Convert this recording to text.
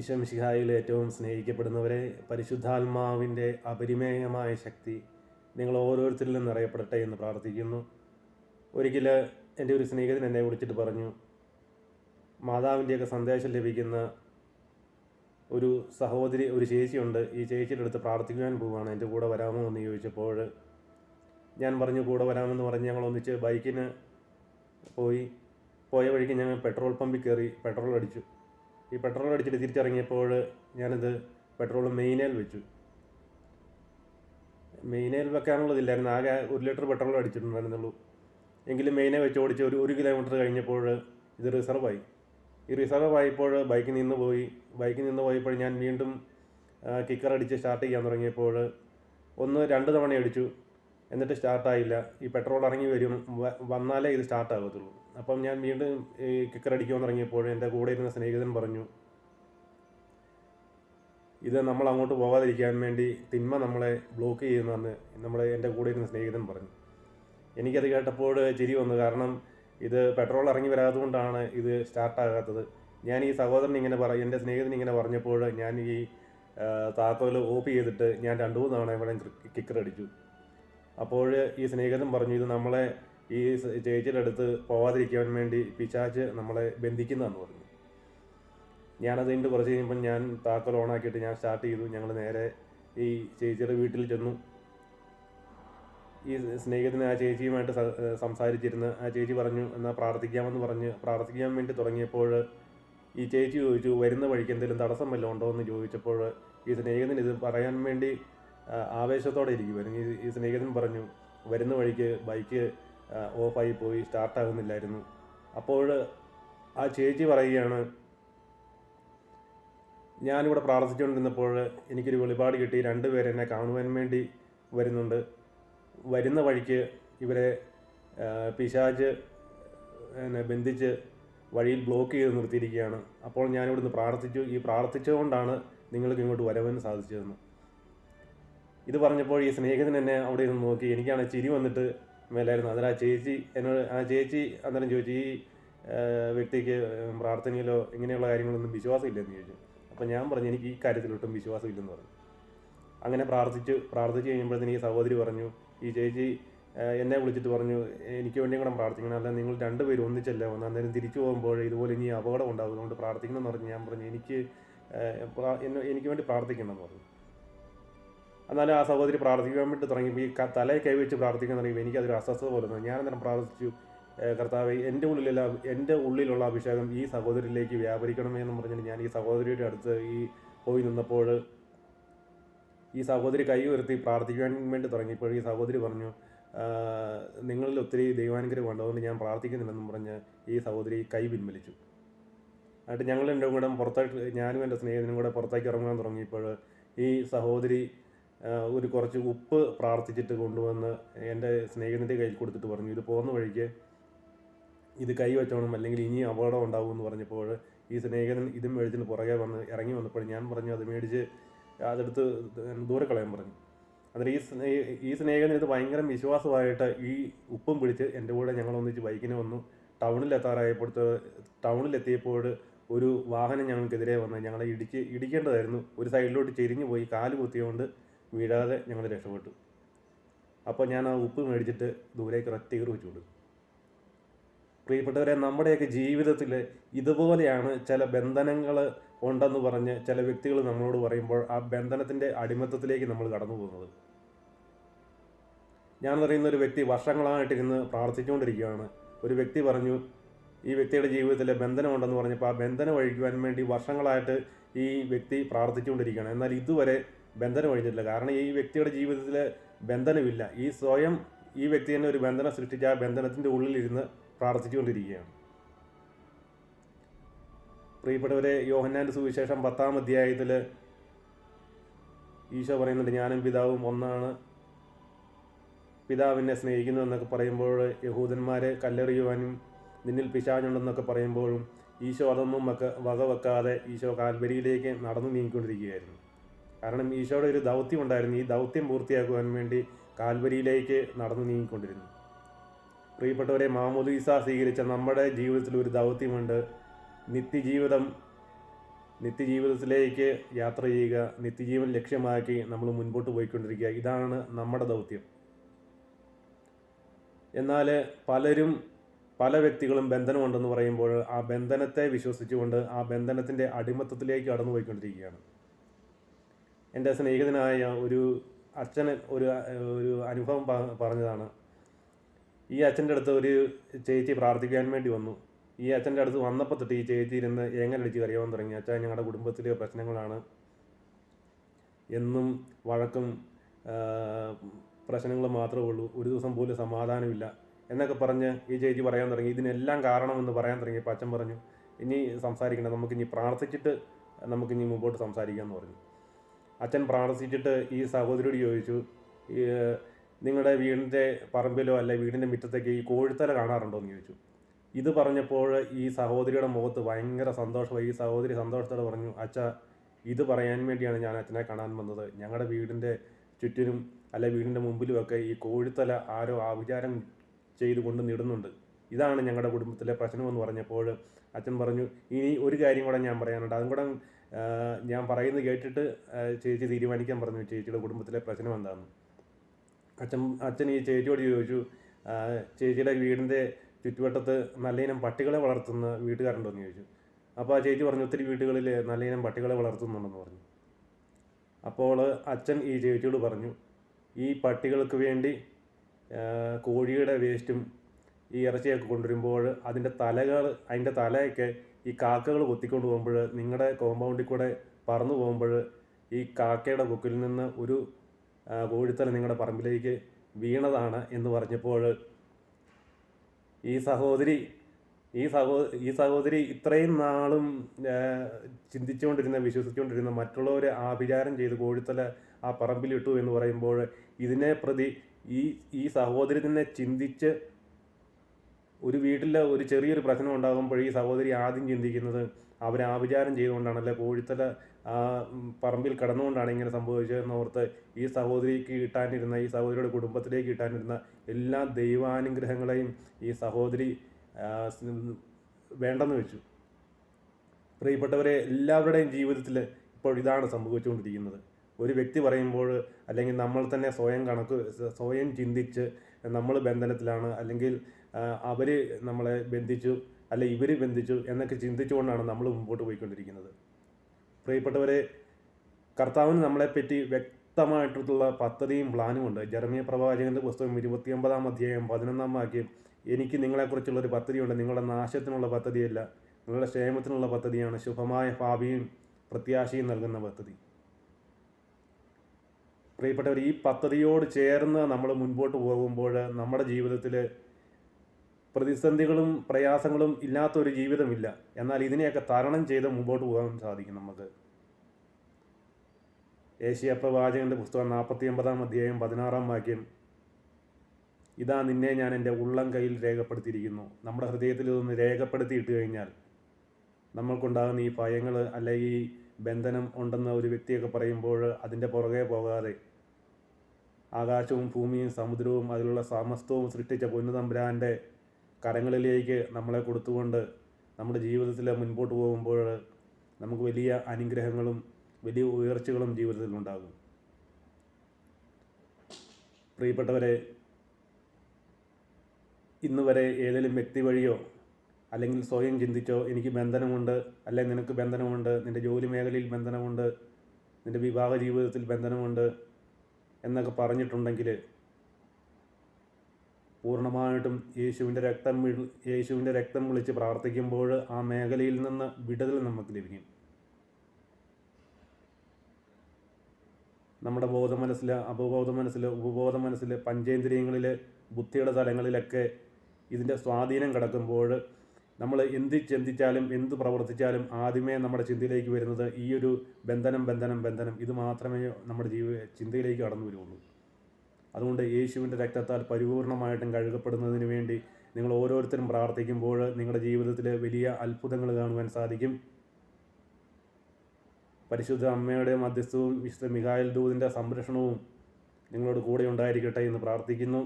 ഈശ്വംശിഹായിൽ ഏറ്റവും സ്നേഹിക്കപ്പെടുന്നവരെ പരിശുദ്ധാത്മാവിന്റെ അപരിമേയമായ ശക്തി നിങ്ങൾ ഓരോരുത്തരിലും നിറയപ്പെടട്ടെ എന്ന് പ്രാർത്ഥിക്കുന്നു. ഒരിക്കൽ എന്റെ ഒരു സ്നേഹിതൻ എന്നെ വിളിച്ചിട്ട് പറഞ്ഞു മാതാവിന്റെയൊക്കെ സന്ദേശം ലഭിക്കുന്ന ഒരു സഹോദരി ഒരു ചേച്ചിയുണ്ട്. ഈ ചേച്ചിയുടെ അടുത്ത് പ്രാർത്ഥിക്കുവാൻ പോവുകയാണ്. എന്റെ കൂടെ വരാമോ എന്ന് ചോദിച്ചപ്പോൾ ഞാൻ പറഞ്ഞു കൂടെ വരാമെന്ന് പറഞ്ഞ് ഞങ്ങൾ ഒന്നിച്ച് ബൈക്കിന് പോയി. പോയ വഴിക്ക് ഞങ്ങൾ പെട്രോൾ പമ്പിൽ കയറി പെട്രോൾ അടിച്ചു. ഈ പെട്രോൾ അടിച്ചിട്ട് തിരിച്ചിറങ്ങിയപ്പോൾ ഞാനത് പെട്രോൾ മെയിനേൽ വെച്ചു. മെയിനേൽ വെക്കാനുള്ളതില്ലായിരുന്നു ആകെ ഒരു ലിറ്റർ പെട്രോൾ അടിച്ചിട്ടുണ്ടായിരുന്നുള്ളൂ. എങ്കിലും മെയിനേ വെച്ച് ഓടിച്ച് ഒരു ഒരു കിലോമീറ്റർ കഴിഞ്ഞപ്പോൾ ഇത് റിസർവായി. ഈ റിസർവ് ആയപ്പോൾ ബൈക്കിൽ നിന്ന് പോയി. ബൈക്കിൽ നിന്ന് പോയപ്പോൾ ഞാൻ വീണ്ടും കിക്കർ അടിച്ച് സ്റ്റാർട്ട് ചെയ്യാൻ തുടങ്ങിയപ്പോൾ ഒന്ന് രണ്ട് തവണ അടിച്ചു എന്നിട്ട് സ്റ്റാർട്ടായില്ല ഈ പെട്രോൾ ഇറങ്ങി വരും. വന്നാലേ ഇത് സ്റ്റാർട്ട് ആകത്തുള്ളൂ അപ്പം ഞാൻ വീണ്ടും ഈ കിക്കർ അടിക്കാൻ തുടങ്ങിയപ്പോൾ എന്റെ കൂടെ ഇരുന്ന സ്നേഹിതൻ പറഞ്ഞു ഇത് നമ്മൾ അങ്ങോട്ട് പോകാതിരിക്കാൻ വേണ്ടി തിന്മ നമ്മളെ ബ്ലോക്ക് ചെയ്യുന്നതെന്ന് നമ്മളെ എന്റെ കൂടെ ഇരുന്ന സ്നേഹിതൻ പറഞ്ഞു. എനിക്കത് കേട്ടപ്പോൾ ചിരി വന്നു കാരണം ഇത് പെട്രോൾ ഇറങ്ങി വരാത്തതുകൊണ്ടാണ് ഇത് സ്റ്റാർട്ടാകാത്തത് ഞാൻ ഈ സഹോദരൻ ഇങ്ങനെ പറ എന്റെ സ്നേഹിതൻ ഇങ്ങനെ പറഞ്ഞപ്പോൾ ഞാൻ ഈ താക്കോൽ ഓപ്പ് ചെയ്തിട്ട് ഞാൻ രണ്ടു മൂന്ന് തവണ ഇവിടെ കിക്കർ അടിച്ചു. അപ്പോൾ ഈ സ്നേഹിതൻ പറഞ്ഞു ഇത് നമ്മളെ ഈ ചേച്ചിയുടെ അടുത്ത് പോവാതിരിക്കാൻ വേണ്ടി പിശാച്ച് നമ്മളെ ബന്ധിക്കുന്നതെന്ന് പറഞ്ഞു. ഞാനത് കഴിഞ്ഞിട്ട് കുറച്ച് കഴിയുമ്പോൾ ഞാൻ താക്കോൽ ഓണാക്കിയിട്ട് ഞാൻ സ്റ്റാർട്ട് ചെയ്തു. ഞങ്ങൾ നേരെ ഈ ചേച്ചിയുടെ വീട്ടിൽ ചെന്നു. ഈ സ്നേഹത്തിന് ആ ചേച്ചിയുമായിട്ട് സംസാരിച്ചിരുന്ന് ആ ചേച്ചി പറഞ്ഞു എന്നാൽ പ്രാർത്ഥിക്കാമെന്ന് പറഞ്ഞ് പ്രാർത്ഥിക്കാൻ വേണ്ടി തുടങ്ങിയപ്പോൾ ഈ ചേച്ചി ചോദിച്ചു വരുന്ന വഴിക്ക് എന്തെങ്കിലും തടസ്സം വല്ലതും ഉണ്ടോ? എന്ന് ചോദിച്ചപ്പോൾ ഈ സ്നേഹത്തിന് ഇത് പറയാൻ വേണ്ടി ആവേശത്തോടെ ഇരിക്കുമായിരുന്നു ഈ- സ്നേഹത്തിന് പറഞ്ഞു വരുന്ന വഴിക്ക് ബൈക്ക് ഓഫായി പോയി സ്റ്റാർട്ടാകുന്നില്ലായിരുന്നു. അപ്പോൾ ആ ചേച്ചി പറയുകയാണ് ഞാനിവിടെ പ്രാർത്ഥിച്ചുകൊണ്ടിരുന്നപ്പോൾ എനിക്കൊരു വെളിപാട് കിട്ടി. രണ്ടുപേരെ എന്നെ കാണുവാൻ വേണ്ടി വരുന്നുണ്ട്. വരുന്ന വഴിക്ക് ഇവരെ പിശാജ് എന്നെ ബന്ധിച്ച് വഴിയിൽ ബ്ലോക്ക് ചെയ്ത് നിർത്തിയിരിക്കുകയാണ്. അപ്പോൾ ഞാനിവിടുന്ന് പ്രാർത്ഥിച്ചു. ഈ പ്രാർത്ഥിച്ചുകൊണ്ടാണ് നിങ്ങൾക്ക് ഇങ്ങോട്ട് വരവാൻ സാധിച്ചതെന്ന്. ഇത് പറഞ്ഞപ്പോൾ ഈ സ്നേഹിതൻ എന്നെ അവിടെ ഇരുന്ന് നോക്കി. എനിക്കാണ് ചിരി വന്നിട്ട് മേലായിരുന്നു. അന്നേരം ആ ചേച്ചി എന്നോട് ആ ചേച്ചി അന്നേരം ചോദിച്ചു ഈ വ്യക്തിക്ക് പ്രാർത്ഥനയിലോ ഇങ്ങനെയുള്ള കാര്യങ്ങളൊന്നും വിശ്വാസമില്ലെന്ന് ചോദിച്ചു. അപ്പോൾ ഞാൻ പറഞ്ഞു എനിക്ക് ഈ കാര്യത്തിലൊട്ടും വിശ്വാസമില്ലെന്ന് പറഞ്ഞു. അങ്ങനെ പ്രാർത്ഥിച്ചു. പ്രാർത്ഥിച്ചു കഴിയുമ്പോഴത്തേന് ഈ സഹോദരി പറഞ്ഞു ഈ ചേച്ചി എന്നെ വിളിച്ചിട്ട് പറഞ്ഞു എനിക്ക് വേണ്ടി കൂടെ പ്രാർത്ഥിക്കണം. അല്ല നിങ്ങൾ രണ്ടുപേരും ഒന്നിച്ചല്ല വന്ന്? അന്നേരം തിരിച്ചു പോകുമ്പോൾ ഇതുപോലെ ഇനി അപകടം ഉണ്ടാകും അതുകൊണ്ട് പ്രാർത്ഥിക്കണം എന്ന് പറഞ്ഞു ഞാൻ പറഞ്ഞു എനിക്ക് എനിക്ക് വേണ്ടി പ്രാർത്ഥിക്കണം എന്ന് പറഞ്ഞു. എന്നാലും ആ സഹോദരി പ്രാർത്ഥിക്കാൻ വേണ്ടി തുടങ്ങിയപ്പോൾ ഈ തലയെ കൈവച്ച് പ്രാർത്ഥിക്കാൻ തുടങ്ങിയപ്പോൾ എനിക്കതൊരു അസ്വസ്ഥത പോലെ തോന്നി. ഞാൻ അന്നേരം പ്രാർത്ഥിച്ചു കർത്താവ് എന്റെ ഉള്ളിലുള്ള എന്റെ ഉള്ളിലുള്ള അഭിഷേകം ഈ സഹോദരിയിലേക്ക് വ്യാപരിക്കണമേ എന്ന് പറഞ്ഞിട്ട് ഞാൻ ഈ സഹോദരിയുടെ അടുത്ത് ഈ പോയി നിന്നപ്പോൾ ഈ സഹോദരി കൈ ഉയർത്തി പ്രാർത്ഥിക്കാൻ വേണ്ടി തുടങ്ങിയപ്പോൾ ഈ സഹോദരി പറഞ്ഞു നിങ്ങളിൽ ഒത്തിരി ദൈവാനുഗ്രഹം ഉണ്ടതുകൊണ്ട് ഞാൻ പ്രാർത്ഥിക്കുന്നില്ലെന്നും പറഞ്ഞ് ഈ സഹോദരി കൈ പിൻവലിച്ചു. എന്നിട്ട് ഞങ്ങൾ രണ്ടും കൂടെ പുറത്തേക്ക് ഞാനും എന്റെ സ്നേഹിതനും കൂടെ പുറത്തേക്ക് ഇറങ്ങാൻ തുടങ്ങിയപ്പോൾ ഈ സഹോദരി ഒരു കുറച്ച് ഉപ്പ് പ്രാർത്ഥിച്ചിട്ട് കൊണ്ടുവന്ന് എന്റെ സ്നേഹിതന്റെ കയ്യിൽ കൊടുത്തിട്ട് പറഞ്ഞു ഇത് പോകുന്ന വഴിക്ക് ഇത് കൈ വെച്ചോണം അല്ലെങ്കിൽ ഇനി അപകടം ഉണ്ടാവും എന്ന് പറഞ്ഞപ്പോൾ ഈ സ്നേഹിതൻ ഇതും മേടിച്ചിട്ട് പുറകെ വന്ന് ഇറങ്ങി വന്നപ്പോൾ ഞാൻ പറഞ്ഞു അത് മേടിച്ച് അതെടുത്ത് ദൂരെ കളയാൻ പറഞ്ഞു. അന്നേരം ഈ സ്നേ ഈ സ്നേഹിതൻ ഇത് ഭയങ്കര വിശ്വാസമായിട്ട് ഈ ഉപ്പും പിടിച്ച് എന്റെ കൂടെ ഞങ്ങൾ ഒന്നിച്ച് ബൈക്കിന് വന്നു. ടൗണിലെത്താറായപ്പോഴത്തെ ടൗണിലെത്തിയപ്പോൾ ഒരു വാഹനം ഞങ്ങൾക്കെതിരെ വന്ന് ഞങ്ങളെ ഇടിച്ച് ഇടിക്കേണ്ടതായിരുന്നു. ഒരു സൈഡിലോട്ട് ചെരിഞ്ഞു പോയി കാൽ കുത്തിയോണ്ട് വീഴാതെ ഞങ്ങൾ രക്ഷപ്പെട്ടു. അപ്പോൾ ഞാൻ ആ ഉപ്പ് മേടിച്ചിട്ട് ദൂരേക്ക് ഒരൊറ്റ കയറി വെച്ചു കൊടുത്തു. പ്രിയപ്പെട്ടവരെ നമ്മുടെയൊക്കെ ജീവിതത്തിൽ ഇതുപോലെയാണ് ചില ബന്ധനങ്ങൾ ഉണ്ടെന്ന് പറഞ്ഞ് ചില വ്യക്തികൾ നമ്മളോട് പറയുമ്പോൾ ആ ബന്ധനത്തിന്റെ അടിമത്തത്തിലേക്ക് നമ്മൾ കടന്നു പോകുന്നത്. ഞാൻ പറയുന്ന ഒരു വ്യക്തി വർഷങ്ങളായിട്ടിരുന്ന് പ്രാർത്ഥിച്ചുകൊണ്ടിരിക്കുകയാണ്. ഒരു വ്യക്തി പറഞ്ഞു ഈ വ്യക്തിയുടെ ജീവിതത്തിലെ ബന്ധനമുണ്ടെന്ന് പറഞ്ഞപ്പോൾ ആ ബന്ധനം ഒഴിക്കുവാൻ വേണ്ടി വർഷങ്ങളായിട്ട് ഈ വ്യക്തി പ്രാർത്ഥിച്ചുകൊണ്ടിരിക്കുകയാണ്. എന്നാൽ ഇതുവരെ ബന്ധനം ഒഴിഞ്ഞിട്ടില്ല. കാരണം ഈ വ്യക്തിയുടെ ജീവിതത്തിൽ ബന്ധനമില്ല. ഈ സ്വയം ഈ വ്യക്തി തന്നെ ഒരു ബന്ധനം സൃഷ്ടിച്ച് ആ ബന്ധനത്തിന്റെ ഉള്ളിലിരുന്ന് പ്രാർത്ഥിച്ചുകൊണ്ടിരിക്കുകയാണ്. പ്രിയപ്പെട്ടവരെ യോഹന്നാന്റെ സുവിശേഷം പത്താം അധ്യായത്തിൽ ഈശോ പറയുന്നുണ്ട് ഞാനും പിതാവും ഒന്നാണ്. പിതാവിനെ സ്നേഹിക്കുന്നു എന്നൊക്കെ പറയുമ്പോൾ യഹൂദന്മാരെ കല്ലെറിയുവാനും നിന്നിൽ പിശാചുണ്ടെന്നൊക്കെ പറയുമ്പോഴും ഈശോ അതൊന്നും വക വകവെക്കാതെ ഈശോ കാൽവരിയിലേക്ക് നടന്നു നീങ്ങിക്കൊണ്ടിരിക്കുകയായിരുന്നു. കാരണം ഈശോയുടെ ഒരു ദൗത്യം ഉണ്ടായിരുന്നു. ഈ ദൗത്യം പൂർത്തിയാക്കുവാൻ വേണ്ടി കാൽവരിയിലേക്ക് നടന്നു നീങ്ങിക്കൊണ്ടിരുന്നു. പ്രിയപ്പെട്ടവരെ മാമോദീസ സ്വീകരിച്ച നമ്മുടെ ജീവിതത്തിൽ ഒരു ദൗത്യമുണ്ട്. നിത്യജീവിതം നിത്യജീവിതത്തിലേക്ക് യാത്ര ചെയ്യുക നിത്യജീവൻ ലക്ഷ്യമാക്കി നമ്മൾ മുൻപോട്ട് പോയിക്കൊണ്ടിരിക്കുക. ഇതാണ് നമ്മുടെ ദൗത്യം. എന്നാൽ പലരും പല വ്യക്തികളും ബന്ധനമുണ്ടെന്ന് പറയുമ്പോൾ ആ ബന്ധനത്തെ വിശ്വസിച്ചുകൊണ്ട് ആ ബന്ധനത്തിന്റെ അടിമത്തത്തിലേക്ക് കടന്നു പോയിക്കൊണ്ടിരിക്കുകയാണ് എന്റെ സ്നേഹിതനായ ഒരു അച്ഛൻ ഒരു ഒരു അനുഭവം പറഞ്ഞതാണ്. ഈ അച്ഛന്റെ അടുത്ത് ഒരു ചേച്ചി പ്രാർത്ഥിക്കാൻ വേണ്ടി വന്നു. ഈ അച്ഛന്റെ അടുത്ത് വന്നപ്പോൾ തൊട്ട് ഈ ചേച്ചി ഇരുന്ന് ഏങ്ങലടിച്ച് കരയാൻ തുടങ്ങി? അച്ഛൻ ഞങ്ങളുടെ കുടുംബത്തിലെ പ്രശ്നങ്ങളാണ്. എന്നും വഴക്കും പ്രശ്നങ്ങൾ മാത്രമേ ഉള്ളൂ. ഒരു ദിവസം പോലും സമാധാനമില്ല. എന്നൊക്കെ പറഞ്ഞ് ഈ ചേച്ചി പറയാൻ തുടങ്ങി. ഇതിനെല്ലാം കാരണമെന്ന് പറയാൻ തുടങ്ങിയപ്പോൾ അച്ഛൻ പറഞ്ഞു ഇനി സംസാരിക്കണം നമുക്കിനി പ്രാർത്ഥിച്ചിട്ട് നമുക്കിനി മുമ്പോട്ട് സംസാരിക്കാമെന്ന് പറഞ്ഞു. അച്ഛൻ പ്രാർത്ഥിച്ചിട്ട് ഈ സഹോദരിയോട് ചോദിച്ചു നിങ്ങളുടെ വീടിന്റെ പറമ്പിലോ അല്ലെ വീടിന്റെ മുറ്റത്തേക്ക് ഈ കോഴിത്തല കാണാറുണ്ടോ? എന്ന് ചോദിച്ചു. ഇത് പറഞ്ഞപ്പോൾ ഈ സഹോദരിയുടെ മുഖത്ത് ഭയങ്കര സന്തോഷമായി ഈ സഹോദരി സന്തോഷത്തോടെ പറഞ്ഞു അച്ഛ ഇത് പറയാൻ വേണ്ടിയാണ് ഞാൻ അച്ഛനെ കാണാൻ വന്നത്. ഞങ്ങളുടെ വീടിന്റെ ചുറ്റിനും അല്ലെ വീടിന്റെ മുമ്പിലുമൊക്കെ ഈ കോഴിത്തല ആരോ ആവിചാരം ചെയ്ത് കൊണ്ട് നിടുന്നുണ്ട്. ഇതാണ് ഞങ്ങളുടെ കുടുംബത്തിലെ പ്രശ്നമെന്ന് പറഞ്ഞപ്പോൾ അച്ഛൻ പറഞ്ഞു ഇനി ഒരു കാര്യം കൂടെ ഞാൻ പറയാനുണ്ട്. അതും കൂടെ ഞാൻ പറയുന്നത് കേട്ടിട്ട് ചേച്ചി തീരുമാനിക്കാൻ പറഞ്ഞു ചേച്ചിയുടെ കുടുംബത്തിലെ പ്രശ്നം എന്താണെന്ന് അച്ഛൻ അച്ഛൻ ഈ ചേച്ചിയോട് ചോദിച്ചു ചേച്ചിയുടെ വീടിന്റെ ചുറ്റുവട്ടത്ത് നല്ലയിനം പട്ടികളെ വളർത്തുന്ന വീട്ടുകാരുണ്ടോ എന്ന് ചോദിച്ചു. അപ്പോൾ ആ ചേച്ചി പറഞ്ഞു ഒത്തിരി വീടുകളിൽ നല്ലയിനം പട്ടികളെ വളർത്തുന്നുണ്ടെന്ന് പറഞ്ഞു. അപ്പോൾ അച്ഛൻ ഈ ചേച്ചിയോട് പറഞ്ഞു ഈ പട്ടികൾക്ക് വേണ്ടി കോഴിയുടെ വേസ്റ്റും ഈ ഇറച്ചിയൊക്കെ കൊണ്ടുവരുമ്പോൾ അതിന്റെ തലകൾ അതിന്റെ തലയൊക്കെ ഈ കാക്കകൾ കൊത്തിക്കൊണ്ട് പോകുമ്പോൾ നിങ്ങളുടെ കോമ്പൗണ്ടിൽ കൂടെ പറന്നു പോകുമ്പോൾ ഈ കാക്കയുടെ കൊക്കിൽ നിന്ന് ഒരു കോഴിത്തല നിങ്ങളുടെ പറമ്പിലേക്ക് വീണതാണ് എന്ന് പറഞ്ഞപ്പോൾ ഈ സഹോദരി ഈ സഹോ ഈ സഹോദരി ഇത്രയും നാളും ചിന്തിച്ചുകൊണ്ടിരുന്ന വിശ്വസിച്ചുകൊണ്ടിരുന്ന മറ്റുള്ളവരെ ആഭിചാരം ചെയ്ത് കോഴിത്തല ആ പറമ്പിലിട്ടു എന്ന് പറയുമ്പോൾ ഇതിനെ പ്രതി ഈ ഈ സഹോദരി തന്നെ ചിന്തിച്ച് ഒരു വീട്ടിൽ ഒരു ചെറിയൊരു പ്രശ്നം ഉണ്ടാകുമ്പോൾ ഈ സഹോദരി ആദ്യം ചിന്തിക്കുന്നത് അവർ ആവിചാരം ചെയ്തുകൊണ്ടാണല്ലേ കോഴിത്തല പറമ്പിൽ കിടന്നുകൊണ്ടാണ് ഇങ്ങനെ സംഭവിച്ചതെന്ന് ഓർത്ത് ഈ സഹോദരിക്ക് കിട്ടാനിരുന്ന ഈ സഹോദരിയുടെ കുടുംബത്തിലേക്ക് കിട്ടാനിരുന്ന എല്ലാ ദൈവാനുഗ്രഹങ്ങളെയും ഈ സഹോദരി വേണ്ടെന്ന് വെച്ചു. പ്രിയപ്പെട്ടവരെ എല്ലാവരുടെയും ജീവിതത്തിൽ ഇപ്പോൾ ഇതാണ് സംഭവിച്ചുകൊണ്ടിരിക്കുന്നത്. ഒരു വ്യക്തി പറയുമ്പോൾ അല്ലെങ്കിൽ നമ്മൾ തന്നെ സ്വയം കണക്ക് സ്വയം ചിന്തിച്ച് നമ്മൾ ബന്ധനത്തിലാണ് അല്ലെങ്കിൽ അവർ നമ്മളെ ബന്ധിച്ചു അല്ല ഇവർ ബന്ധിച്ചു എന്നൊക്കെ ചിന്തിച്ചുകൊണ്ടാണ് നമ്മൾ മുമ്പോട്ട് പോയിക്കൊണ്ടിരിക്കുന്നത്. പ്രിയപ്പെട്ടവരെ കർത്താവിന് നമ്മളെപ്പറ്റി വ്യക്തമായിട്ടുള്ള പദ്ധതിയും പ്ലാനും ഉണ്ട്. ജർമ്മിയ പ്രവാചകന്റെ പുസ്തകം ഇരുപത്തിയൊമ്പതാം അധ്യായം പതിനൊന്നാം വാക്യം എനിക്ക് നിങ്ങളെക്കുറിച്ചുള്ള ഒരു പദ്ധതിയുണ്ട്. നിങ്ങളുടെ നാശത്തിനുള്ള പദ്ധതിയല്ല. നിങ്ങളുടെ ക്ഷേമത്തിനുള്ള പദ്ധതിയാണ്. ശുഭമായ ഭാവിയും പ്രത്യാശയും നൽകുന്ന പദ്ധതി. പ്രിയപ്പെട്ടവർ ഈ പദ്ധതിയോട് ചേർന്ന് നമ്മൾ മുൻപോട്ട് പോകുമ്പോൾ നമ്മുടെ ജീവിതത്തിൽ പ്രതിസന്ധികളും പ്രയാസങ്ങളും ഇല്ലാത്തൊരു ജീവിതമില്ല. എന്നാൽ ഇതിനെയൊക്കെ തരണം ചെയ്ത് മുമ്പോട്ട് പോകാൻ സാധിക്കും നമുക്ക്. ഏഷ്യ പ്രവാചകന്റെ പുസ്തകം നാൽപ്പത്തി ഒമ്പതാം അധ്യായം പതിനാറാം വാക്യം. ഇതാ നിന്നെ ഞാൻ എന്റെ ഉള്ളം കയ്യിൽ രേഖപ്പെടുത്തിയിരിക്കുന്നു. നമ്മുടെ ഹൃദയത്തിൽ ഇതൊന്ന് രേഖപ്പെടുത്തിയിട്ട് കഴിഞ്ഞാൽ നമ്മൾക്കുണ്ടാകുന്ന ഈ ഭയങ്ങൾ അല്ലെ ഈ ബന്ധനം ഉണ്ടെന്ന ഒരു വ്യക്തിയൊക്കെ പറയുമ്പോൾ അതിന്റെ പുറകെ പോകാതെ ആകാശവും ഭൂമിയും സമുദ്രവും അതിലുള്ള സമസ്തവും സൃഷ്ടിച്ച പൊന്നുതമ്പുരാന്റെ കരങ്ങളിലേക്ക് നമ്മളെ കൊടുത്തുകൊണ്ട് നമ്മുടെ ജീവിതത്തിൽ മുൻപോട്ട് പോകുമ്പോൾ നമുക്ക് വലിയ അനുഗ്രഹങ്ങളും വലിയ ഉയർച്ചകളും ജീവിതത്തിൽ ഉണ്ടാകും പ്രിയപ്പെട്ടവരെ ഇന്ന് വരെ ഏതെങ്കിലും വ്യക്തി വഴിയോ അല്ലെങ്കിൽ സ്വയം ചിന്തിച്ചോ എനിക്ക് ബന്ധനമുണ്ട് അല്ലെങ്കിൽ നിനക്ക് ബന്ധനമുണ്ട് നിന്റെ ജോലി മേഖലയിൽ ബന്ധനമുണ്ട് നിന്റെ വിവാഹ ജീവിതത്തിൽ ബന്ധനമുണ്ട് എന്നൊക്കെ പറഞ്ഞിട്ടുണ്ടെങ്കിൽ പൂർണമായിട്ടും യേശുവിന്റെ രക്തം യേശുവിന്റെ രക്തം വിളിച്ച് പ്രാർത്ഥിക്കുമ്പോൾ ആ മേഖലയിൽ നിന്ന് വിടുതൽ നമുക്ക് ലഭിക്കും. നമ്മുടെ ബോധ മനസ്സിൽ അപബോധ മനസ്സിൽ ഉപബോധ മനസ്സിൽ പഞ്ചേന്ദ്രിയങ്ങളിൽ ബുദ്ധിയുടെ തലങ്ങളിലൊക്കെ ഇതിന്റെ സ്വാധീനം കിടക്കുമ്പോൾ നമ്മൾ എന്ത് ചിന്തിച്ചാലും എന്ത് പ്രവർത്തിച്ചാലും ആദ്യമേ നമ്മുടെ ചിന്തയിലേക്ക് വരുന്നത് ഈ ഒരു ബന്ധനം ബന്ധനം ബന്ധനം. ഇത് മാത്രമേ നമ്മുടെ ജീവ ചിന്തയിലേക്ക് കടന്നു വരുള്ളൂ. അതുകൊണ്ട് യേശുവിന്റെ രക്തത്താൽ പരിപൂർണമായിട്ടും കഴുകപ്പെടുന്നതിന് വേണ്ടി നിങ്ങൾ ഓരോരുത്തരും പ്രാർത്ഥിക്കുമ്പോൾ നിങ്ങളുടെ ജീവിതത്തിൽ വലിയ അത്ഭുതങ്ങൾ കാണുവാൻ സാധിക്കും. പരിശുദ്ധ അമ്മയുടെ മധ്യസ്ഥവും വിശുദ്ധ മികായൽ ദൂതിന്റെ സംരക്ഷണവും നിങ്ങളോട് കൂടെ ഉണ്ടായിരിക്കട്ടെ എന്ന് പ്രാർത്ഥിക്കുന്നു.